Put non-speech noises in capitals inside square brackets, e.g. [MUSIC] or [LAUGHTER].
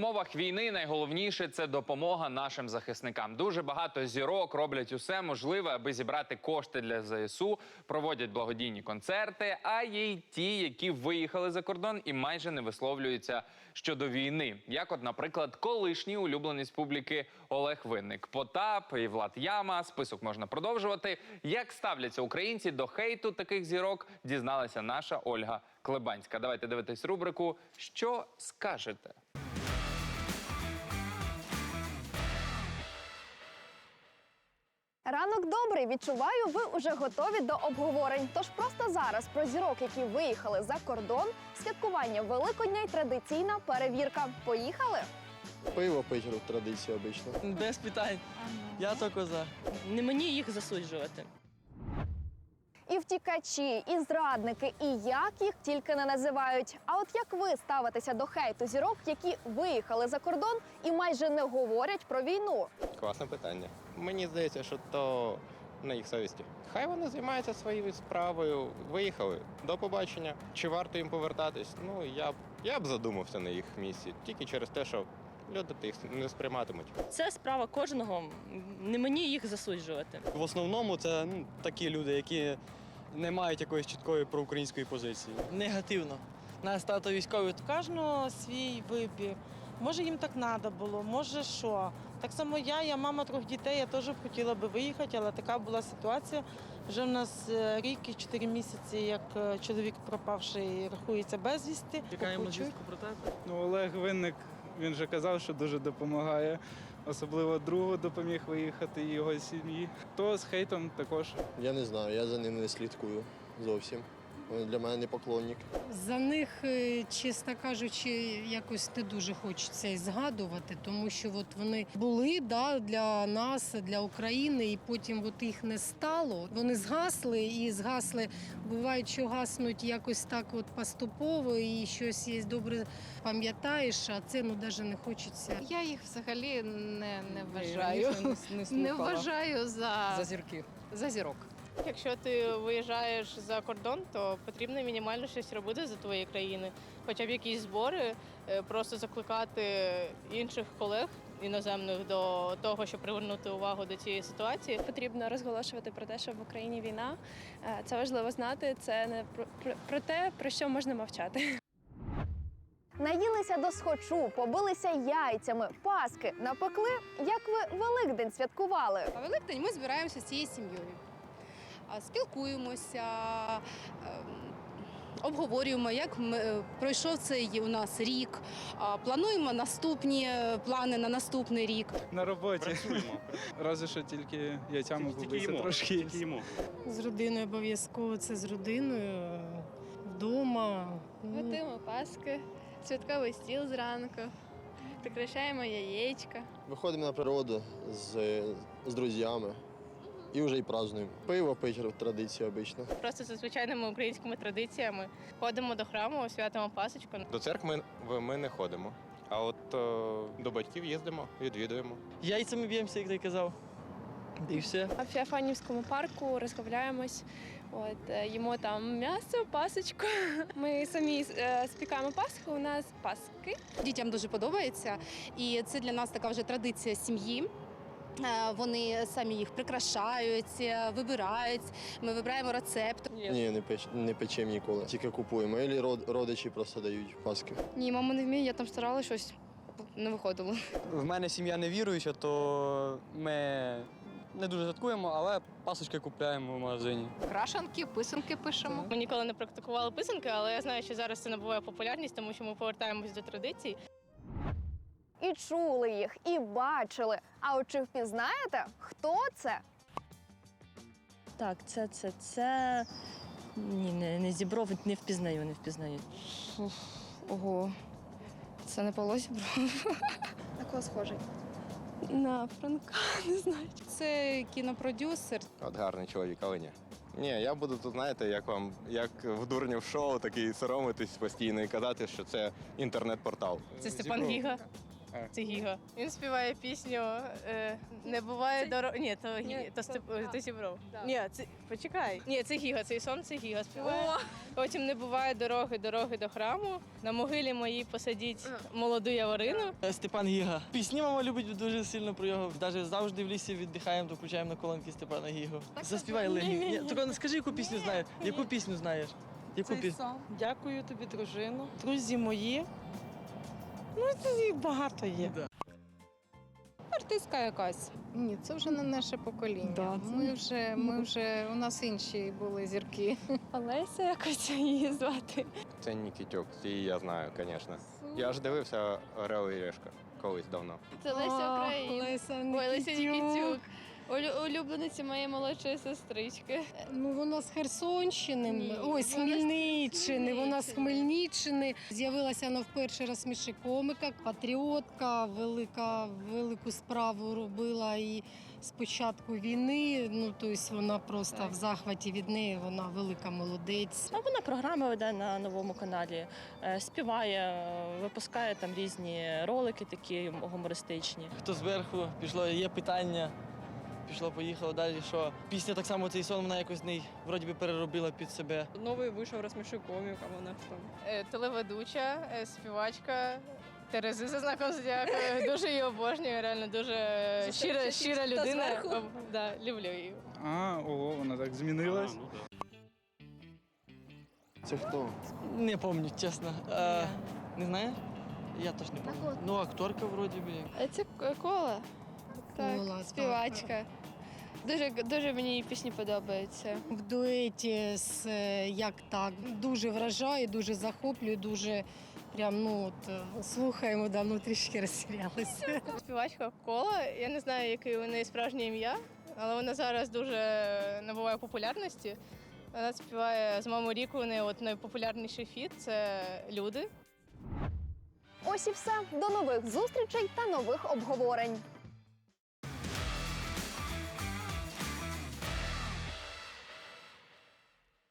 умовах війни найголовніше це допомога нашим захисникам. Дуже багато зірок роблять усе можливе, аби зібрати кошти для ЗСУ, проводять благодійні концерти. А є й ті, які виїхали за кордон і майже не висловлюються щодо війни. Як, от, наприклад, колишній улюбленець публіки Олег Винник, Потап і Влад Яма. Список можна продовжувати. Як ставляться українці до хейту таких зірок, дізналася наша Ольга Клебанська. Давайте дивитись рубрику Що скажете? Ранок добрий. Відчуваю, ви уже готові до обговорень. Тож просто зараз про зірок, які виїхали за кордон, святкування Великодня й традиційна перевірка. Поїхали? Пиво пить традиція обично. Без питань. Я то коза. Не мені їх засуджувати. І втікачі, і зрадники, і як їх тільки не називають. А от як ви ставитеся до хейту зірок, які виїхали за кордон і майже не говорять про війну? Класне питання. Мені здається, що то на їх совісті. Хай вони займаються своєю справою. Виїхали. До побачення. Чи варто їм повертатись? Ну я б я б задумався на їх місці. Тільки через те, що люди їх не сприйматимуть. Це справа кожного. Не мені їх засуджувати. В основному це ну, такі люди, які не мають якоїсь чіткої проукраїнської позиції. негативно. Нас тато військовий, то кожного свій вибір. Може їм так треба було, може що. Так само я, я мама трьох дітей, я теж хотіла би виїхати, але така була ситуація. Вже в нас е, рік і чотири місяці, як е, чоловік пропавший рахується безвісти. Чекаємо звістку про тебе. Ну, Олег Винник, він же казав, що дуже допомагає. Особливо другу допоміг виїхати і його сім'ї. То з хейтом також. Я не знаю, я за ним не слідкую зовсім. Вони для мене не поклонник. За них, е, чесно кажучи, якось не дуже хочеться і згадувати, тому що от вони були да, для нас, для України, і потім от їх не стало. Вони згасли і згасли. Бувають, що гаснуть якось так от поступово, і щось є добре пам'ятаєш, а це ну навіть не хочеться. Я їх взагалі не, не вважаю. Не, [LAUGHS] вважаю за, за зірки. За зірок. Якщо ти виїжджаєш за кордон, то потрібно мінімально щось робити за твої країни, хоча б якісь збори, е, просто закликати інших колег іноземних до того, щоб привернути увагу до цієї ситуації. Потрібно розголошувати про те, що в Україні війна. Е, Це важливо знати. Це не про, про, про те, про що можна мовчати. Наїлися до схочу, побилися яйцями, паски напекли. Як ви Великдень святкували? А Великдень ми збираємося з цією сім'єю. А, Спілкуємося, ем, обговорюємо, як ми, е, пройшов цей у нас рік. Плануємо наступні е, плани на наступний рік. На роботі. [LAUGHS] Разве що тільки яйцями побився трошки. З родиною обов'язково це з родиною вдома. Готуємо паски, святковий стіл зранку, прикрашаємо яєчка. Виходимо на природу з, з друзями і вже й празднуємо. Пиво пить традиція обично. Просто за звичайними українськими традиціями ходимо до храму, святимо пасочку. До церкви ми, ми не ходимо. А от е, до батьків їздимо, відвідуємо. Яйцями б'ємося, як ти казав. І все. А в Феофанівському парку розговляємось. От е, їмо там м'ясо, пасочку. [LAUGHS] Ми самі е, спікаємо пасху. У нас паски. Дітям дуже подобається, і це для нас така вже традиція сім'ї. Е, Вони самі їх прикрашають, е, вибирають. Ми вибираємо рецепт. Ні, не, печ, не печемо ніколи. Тільки купуємо. Або род, родичі просто дають паски. Ні, мама не вміє, я там старалася щось не виходило. В мене сім'я не віруюча, то ми не дуже святкуємо, але пасочки купляємо в магазині. Крашанки, писанки пишемо. Ми ніколи не практикували писанки, але я знаю, що зараз це набуває популярність, тому що ми повертаємось до традицій. І чули їх, і бачили. А от чи впізнаєте, хто це? Так, це, це, це. Ні, не, не зібров, не впізнаю, не впізнаю. Ого, це не Павло Зібров. На кого схожий? На Франка, [LAUGHS] не знаю. Це кінопродюсер. От гарний чоловік, але ні. Ні, я буду тут, знаєте, як вам, як в дурнів шоу, такий соромитись постійно і казати, що це інтернет-портал. Це Степан Гіга. Е. Це Гіга. Він співає пісню е, Не буває дорог. Ні, то, Гі- то, Степ... то Зібров. Ні, це почекай. Ні, це Гіга, цей сон це Гіга співає. Потім не буває дороги, дороги до храму. На могилі моїй посадіть молоду яворину. Е, Степан Гіга. Пісні мама любить дуже сильно про його. Навіть завжди в лісі віддихаємо, то включаємо на колонки Степана Гігу. Заспівай Лені. Ні, Тільки не скажи, яку пісню знаєш. Яку пісню знаєш? Яку пісню? Дякую тобі, дружину. Друзі мої. Ну, це їх багато є. Артистка якась. Ні, це вже не наше покоління. Да, це- Ми вже, ми вже у нас інші були зірки. [LAUGHS] Олеся якось її звати. Це Нікітюк, її я знаю, звісно. Я ж дивився Орел і Решка колись давно. Це Леся Українка. Леся Ой, Леся Нікітюк. Нікітюк. Улюблениця моєї молодшої сестрички. Ну, вона з Херсонщини, Ні, ой, з вона з Хмельниччини. Вона з Хмельниччини. З'явилася вона вперше розсміши комика, патріотка, велика, велику справу робила і з початку війни. Ну, тобто вона просто Так. в захваті від неї, вона велика молодець. Ну, вона програми веде на новому каналі, е, співає, випускає там різні ролики такі гумористичні. Хто зверху пішло, є питання. Пішло, поїхало далі. Що пісня так само цей сон вона якось не вроді би переробила під себе. Новий вийшов розсміши коміка, вона там. Е, телеведуча, е, співачка. Терези за знаком зодіаку. Дуже її обожнюю, реально дуже щира, щира людина. Да, люблю її. А, ого, вона так змінилась. Це хто? Не пам'ятаю, чесно. Е, не знаєш? Я теж не пам'ятаю. Ну, акторка вроді би. Це кола. Так, Кола, так, співачка. Дуже, дуже мені її пісні подобаються. В дуеті з е, як так дуже вражає, дуже захоплює, дуже прям ну от е, слухаємо, давно трішки розсміялися. Співачка Кола. Я не знаю, яке у неї справжнє ім'я, але вона зараз дуже набуває популярності. Вона співає з мамою Ріку. У неї от найпопулярніший фіт це люди. Ось і все. До нових зустрічей та нових обговорень.